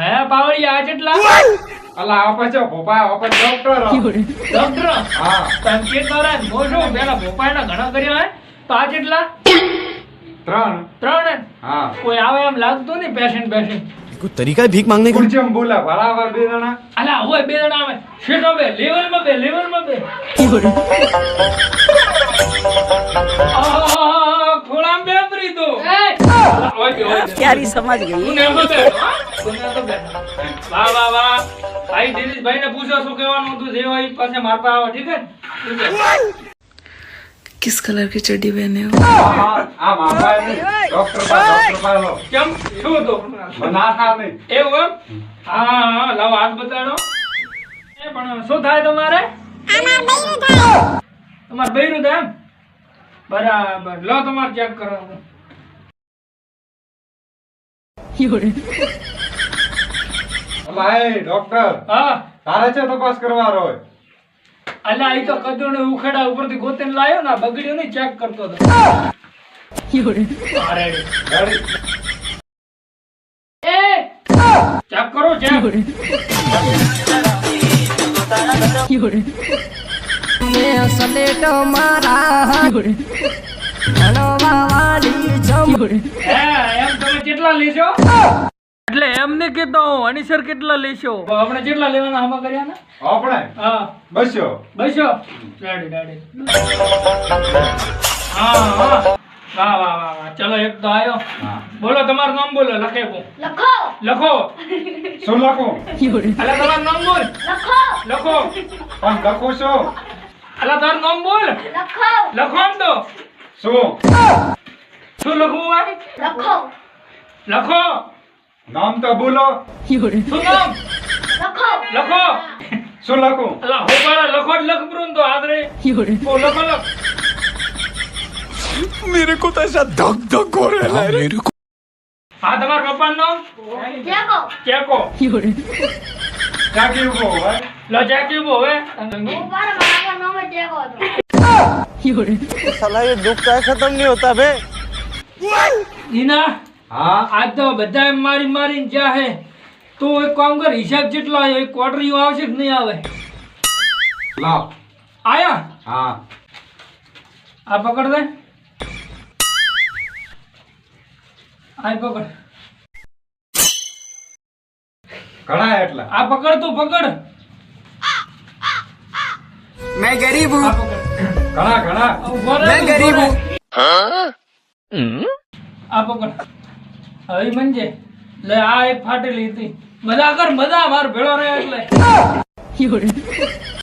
હે પાવડી આ જેટલા અલા આ પાછો ભોપા આ પાછો ડોક્ટર ડોક્ટર હા. સંકેત નારાયણ મોજો પેલા ભોપાના ઘણા કર્યા હે? તો આ જેટલા ત્રણ. ત્રણ હા. કોઈ આવે એમ લાગતું નહીં પેશન્ટ પેશન્ટ કોઈ તરીકા ભીખ માંગને કો? જેમ બોલા બરાબર બે જણા. અલા હોય બે જણા આવે. શેટો બે લેવલમાં બે લેવલમાં બે. બે ફરી દો અલા, ઓય બે, ઓય બે. ક્યારી સમજ ગઈ તું ને તો બે, હા? તું ને તો બે. વાહ વાહ વાહ ભાઈ દિનેશભાઈ ને પૂછો શું કહેવાનું હતું જે હોય એ પાસે માર પાસે આવો ઠીક છે તું બે. किस कलर की चड्डी पहने हो હા આમ આપાય નહીં ડોક્ટર પા ડોક્ટર પા લો કેમ શું હતું બનાખા નહીં એવું એમ હા હા લાવો હાથ બતાડો એ પણ શું થાય તમારે તમારે બૈરું થાય એમ બરાબર લો તમારે ચેક કરો એ ડોક્ટર હા. તારે છે તપાસ કરવાનો હોય. અલા આ તો કદુને ઉખેડા ઉપરથી ગોતીને લાયો ને બગડ્યો ને ચેક કરતો હતો. એ! ચેક કરો ચેક સલેટો મારા ભણવા વાળી જમ હે એમ તમે કેટલા લેશો? એટલે એમને કીધો અનિસર કેટલા લેશો? આપણે કેટલા લેવાના આમાં કર્યા ને? આપણે? હા. બસ્યો? બસો ડાડી ડાડી હા હા. વાહ વાહ વાહ વાહ. ચલો એક તો આયો. બોલો તમારું નામ બોલો લખે હું. લખો. લખો. શું લખો? અલે તમારું નામ બોલ. લખો. લખો. પણ લખો છો? અલે તારું નામ બોલ. લખો. લખો આમ તો. શું? શું લખવું આ લખો લખો નામ તો બોલો શું નામ લખો લખો શું લખું અલા હો પાડા લખો જ લખ બ્રુન તો આદરે ઓ લખો લખ मेरे को तो ऐसा धक धक हो रहा है मेरे को હા તમારા પપ્પાનું નામ જેકો ચેકો ક્યાંથી ઉભો હોય લો ચેકી ઉભો હવે હું પર મારા નામે જેકો હતો સાલા ये दुख का खत्म नहीं होता बे નીના હા આજ તો બધા મારી મારીને જ્યાં હે તો એક કામ કર હિસાબ જેટલો આવ્યો એક ક્વાર્ટરીઓ આવશે કે નહીં આવે લાવ આયા હા આ પકડ દે આ પકડ ઘણા એટલા આ પકડ તું પકડ मैं गरीब આ हूँ પકડ ઘણા ઘણા આ ઊભો રહે, मैं ઊભો गरीब રહે. हूँ આ પકડ. હવે મંજે. લે આ એક ફાટેલી હતી. મજા કર મજા માર ભેળો રહે એટલે.